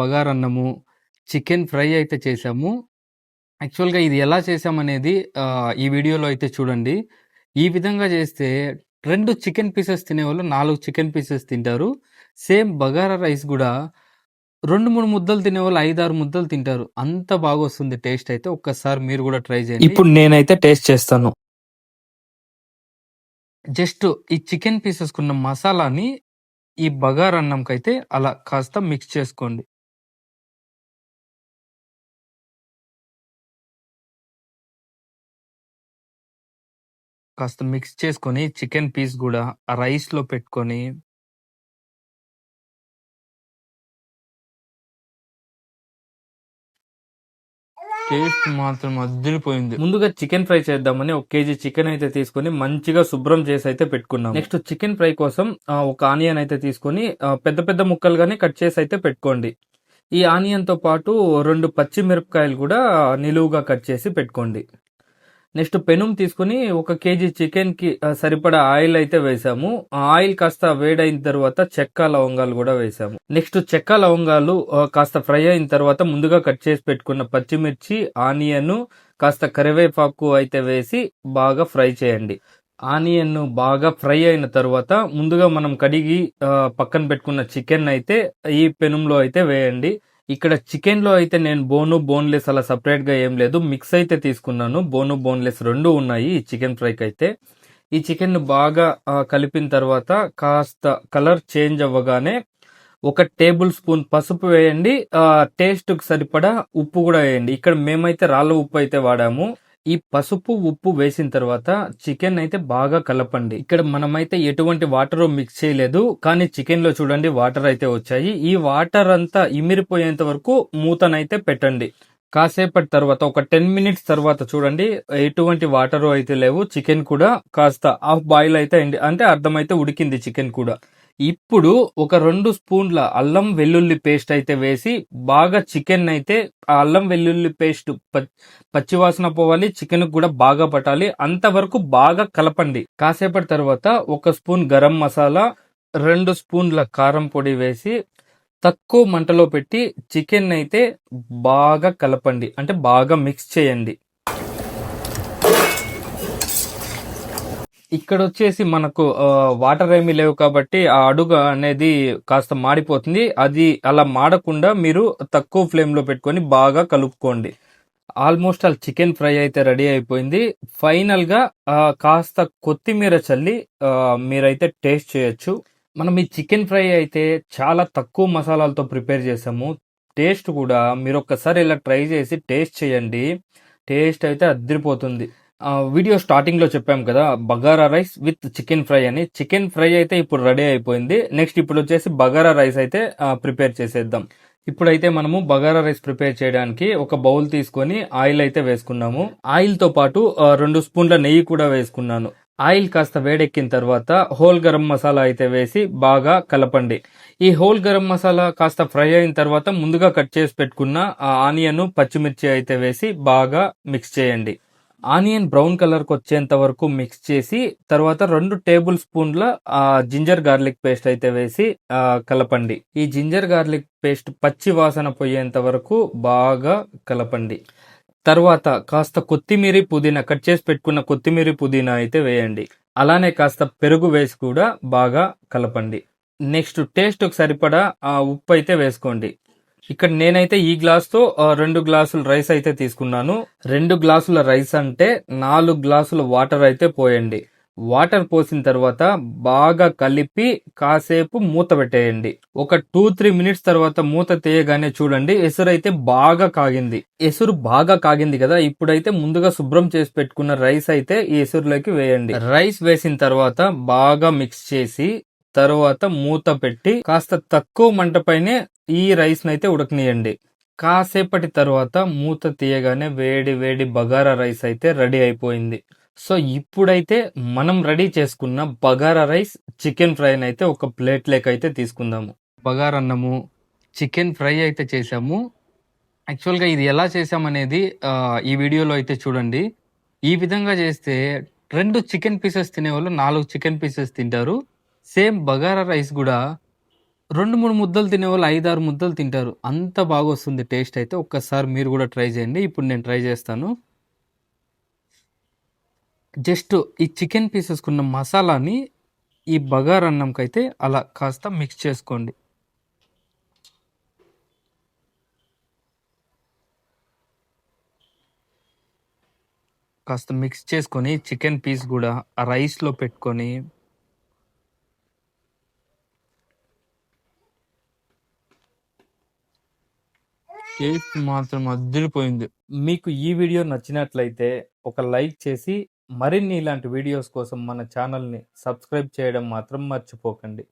బగారన్నము, chicken fry అయితే చేశాము. యాక్చువల్‌గా ఇది ఎలా చేశామనేది ఆహ్, ఈ వీడియోలో అయితే చూడండి. ఈ విధంగా చేస్తే 2 చికెన్ పీసెస్ తినేవాళ్ళు 4 చికెన్ పీసెస్ తింటారు. సేమ్ బగారా రైస్ గూడా 2, 3 ముద్దలు తినేవాళ్ళు 5, 6 ముద్దలు తింటారు. అంత బాగొస్తుంది టేస్ట్ అయితే. ఒక్కసారి మీరు గూడా ట్రై చేయండి. ఇప్పుడు నేనైతే టేస్ట్ చేస్తాను. జస్ట్ ఈ చికెన్ పీసెస్‌కున్న మసాలాని ఈ బగారన్నంకైతే అలా కాస్త మిక్స్ చేసుకోండి. కాస్త మిక్స్ చేసుకొని చికెన్ పీస్ గూడా ఆ రైస్‌లో పెట్టుకొని టేస్ట్ మాత్రం అద్దిరిపోయింది. ముందుగా చికెన్ ఫ్రై చేద్దామని ఒక కేజీ చికెన్ అయితే తీసుకొని మంచిగా శుభ్రం చేసి అయితే పెట్టుకున్నాం. నెక్స్ట్ చికెన్ ఫ్రై కోసం ఒక ఆనియన్ అయితే తీసుకొని పెద్ద పెద్ద ముక్కలుగానే కట్ చేసి అయితే పెట్టుకోండి. ఈ ఆనియన్‌తో పాటు 2 పచ్చిమిరపకాయలు గూడా నిలువుగా కట్ చేసి పెట్టుకోండి. నెక్స్ట్ పెనుం తీసుకొని ఒక కేజీ చికెన్‌కి సరిపడా ఆయిల్ అయితే వేసాము. ఆ ఆయిల్ కాస్త వేడైన తర్వాత చెక్క, లవంగాలు కూడా వేసాము. నెక్స్ట్ చెక్క, లవంగాలు కాస్త ఫ్రై అయిన తర్వాత ముందుగా కట్ చేసి పెట్టుకున్న పచ్చిమిర్చి, ఆనియన్, కాస్త కరివేపాకు అయితే వేసి బాగా ఫ్రై చేయండి. ఆనియన్ బాగా ఫ్రై అయిన తర్వాత ముందుగా మనం కడిగి పక్కన పెట్టుకున్న చికెన్ అయితే ఈ పెనుంలో అయితే వేయండి. ఇక్కడ చికెన్‌లో అయితే నేను బోను, బోన్‌లెస్ అలా సెపరేట్‌గా ఏం లేదు. మిక్స్ అయితే తీసుకున్నాను. బోను, బోన్‌లెస్ రెండు ఉన్నాయి ఈ చికెన్ ఫ్రైకి అయితే ఈ చికెన్ బాగా కలిపిన తర్వాత కాస్త కలర్ చేంజ్ అవ్వగానే ఒక టేబుల్ స్పూన్ పసుపు వేయండి. టేస్ట్‌కి సరిపడా ఉప్పు కూడా వేయండి. ఇక్కడ మేమైతే రాళ్ళ ఉప్పు అయితే వాడాము. ఈ పసుపు, ఉప్పు వేసిన తర్వాత చికెన్ అయితే బాగా కలపండి. ఇక్కడ మనమైతే ఎటువంటి వాటరు మిక్స్ చేయలేదు. కానీ చికెన్‌లో చూడండి వాటర్ అయితే వచ్చాయి. ఈ వాటర్ అంతా ఇమిరిపోయేంత వరకు మూతనైతే పెట్టండి. కాసేపటి తర్వాత ఒక 10 మినిట్స్ తర్వాత చూడండి ఎటువంటి వాటరు అయితే లేవు. చికెన్ కూడా కాస్త హాఫ్ బాయిల్ అయితే అంటే అర్థమైతే ఉడికింది చికెన్ కూడా. ఇప్పుడు ఒక రెండు స్పూన్ల అల్లం వెల్లుల్లి పేస్ట్ అయితే వేసి బాగా చికెన్ అయితే ఆ అల్లం వెల్లుల్లి పేస్ట్ ప పచ్చివాసన పోవాలి. చికెన్‌కి కూడా బాగా పట్టాలి. అంతవరకు బాగా కలపండి. కాసేపటి తర్వాత ఒక స్పూన్ గరం మసాలా, రెండు స్పూన్ల కారం పొడి వేసి తక్కువ మంటలో పెట్టి చికెన్ అయితే బాగా కలపండి. అంటే బాగా మిక్స్ చేయండి. ఇక్కడ వచ్చేసి మనకు వాటర్ ఏమీ లేవు కాబట్టి ఆ అడుగు అనేది కాస్త మాడిపోతుంది. అది అలా మాడకుండా మీరు తక్కువ ఫ్లేమ్‌లో పెట్టుకొని బాగా కలుపుకోండి. ఆల్మోస్ట్ ఆల్ చికెన్ ఫ్రై అయితే రెడీ అయిపోయింది. ఫైనల్‌గా కాస్త కొత్తిమీర చల్లి మీరైతే టేస్ట్ చేయొచ్చు. మనం ఈ చికెన్ ఫ్రై అయితే చాలా తక్కువ మసాలాలతో ప్రిపేర్ చేసాము. టేస్ట్ కూడా మీరు ఒక్కసారి ఇలా ట్రై చేసి టేస్ట్ చేయండి. టేస్ట్ అయితే అద్దరిపోతుంది వీడియో స్టార్టింగ్‌లో చెప్పాం కదా! Bagara rice with chicken fry అని. చికెన్ ఫ్రై అయితే ఇప్పుడు రెడీ అయిపోయింది. నెక్స్ట్ ఇప్పుడు వచ్చేసి బగారా రైస్ అయితే ప్రిపేర్ చేసేద్దాం. ఇప్పుడైతే మనము బగారా రైస్ ప్రిపేర్ చేయడానికి ఒక బౌల్ తీసుకొని ఆయిల్ అయితే వేసుకున్నాము. ఆయిల్‌తో పాటు రెండు స్పూన్ల నెయ్యి కూడా వేసుకున్నాను. ఆయిల్ కాస్త వేడెక్కిన తర్వాత హోల్ గరం మసాలా అయితే వేసి బాగా కలపండి. ఈ హోల్ గరం మసాలా కాస్త ఫ్రై అయిన తర్వాత ముందుగా కట్ చేసి పెట్టుకున్న ఆ ఆనియన్, పచ్చిమిర్చి అయితే వేసి బాగా మిక్స్ చేయండి. ఆనియన్ బ్రౌన్ కలర్‌కి వచ్చేంత వరకు మిక్స్ చేసి తర్వాత రెండు టేబుల్ స్పూన్ల జింజర్ గార్లిక్ పేస్ట్ అయితే వేసి కలపండి. ఈ జింజర్ గార్లిక్ పేస్ట్ పచ్చి వాసన పోయేంత వరకు బాగా కలపండి. తర్వాత కాస్త కొత్తిమీర పుదీనా కట్ చేసి పెట్టుకున్న కొత్తిమీర పుదీనా అయితే వేయండి. అలానే కాస్త పెరుగు వేసి కూడా బాగా కలపండి. నెక్స్ట్ టేస్ట్‌కి సరిపడా ఉప్పు అయితే వేసుకోండి. ఇక్కడ నేనైతే ఈ గ్లాస్‌తో ఆహ్, 2 గ్లాసులు రైస్ అయితే తీసుకున్నాను. రెండు గ్లాసుల రైస్ అంటే నాలుగు గ్లాసుల వాటర్ అయితే పోయండి. వాటర్ పోసిన తర్వాత బాగా కలిపి కాసేపు మూత పెట్టేయండి. ఒక 2, 3 మినిట్స్ తర్వాత మూత తీయగానే చూడండి ఎసురైతే బాగా కాగింది. ఎసురు బాగా కాగింది కదా! ఇప్పుడైతే ముందుగా శుభ్రం చేసి పెట్టుకున్న రైస్ అయితే ఈ ఎసురులోకి వేయండి. రైస్ వేసిన తర్వాత బాగా మిక్స్ చేసి తర్వాత మూత పెట్టి కాస్త తక్కువ మంట ఈ ఈ రైస్‌నైతే ఉడకనియండి కాసేపటి తర్వాత మూత తీయగానే వేడి వేడి బగారా రైస్ అయితే రెడీ అయిపోయింది. సో, ఇప్పుడైతే మనం రెడీ చేసుకున్న బగారా రైస్, చికెన్ ఫ్రైనైతే ఒక ప్లేట్ లేక అయితే తీసుకుందాము. బగారన్నము, చికెన్ ఫ్రై అయితే చేసాము యాక్చువల్‌గా ఇది ఎలా చేశామనేది ఈ వీడియోలో అయితే చూడండి. ఈ విధంగా చేస్తే రెండు చికెన్ పీసెస్ తినేవాళ్ళు నాలుగు చికెన్ పీసెస్ తింటారు. సేమ్ బగారా రైస్ కూడా రెండు మూడు ముద్దలు తినే వాళ్ళు ఐదు ఆరు ముద్దలు తింటారు. అంత బాగా వస్తుంది టేస్ట్ అయితే ఒక్కసారి మీరు కూడా ట్రై చేయండి. ఇప్పుడు నేను ట్రై చేస్తాను. జస్ట్ ఈ చికెన్ పీసెస్కున్న మసాలాని ఈ బగార్ అన్నంకైతే అలా కాస్త మిక్స్ చేసుకోండి. కాస్త మిక్స్ చేసుకొని చికెన్ పీస్ కూడా ఆ రైస్లో పెట్టుకొని టేస్ట్ మాత్రం అద్దిరిపోయింది మీకు ఈ వీడియో నచ్చినట్లయితే ఒక లైక్ చేసి మరిన్ని ఇలాంటి వీడియోస్ కోసం మన ఛానల్ని సబ్స్క్రైబ్ చేయడం మాత్రం మర్చిపోకండి.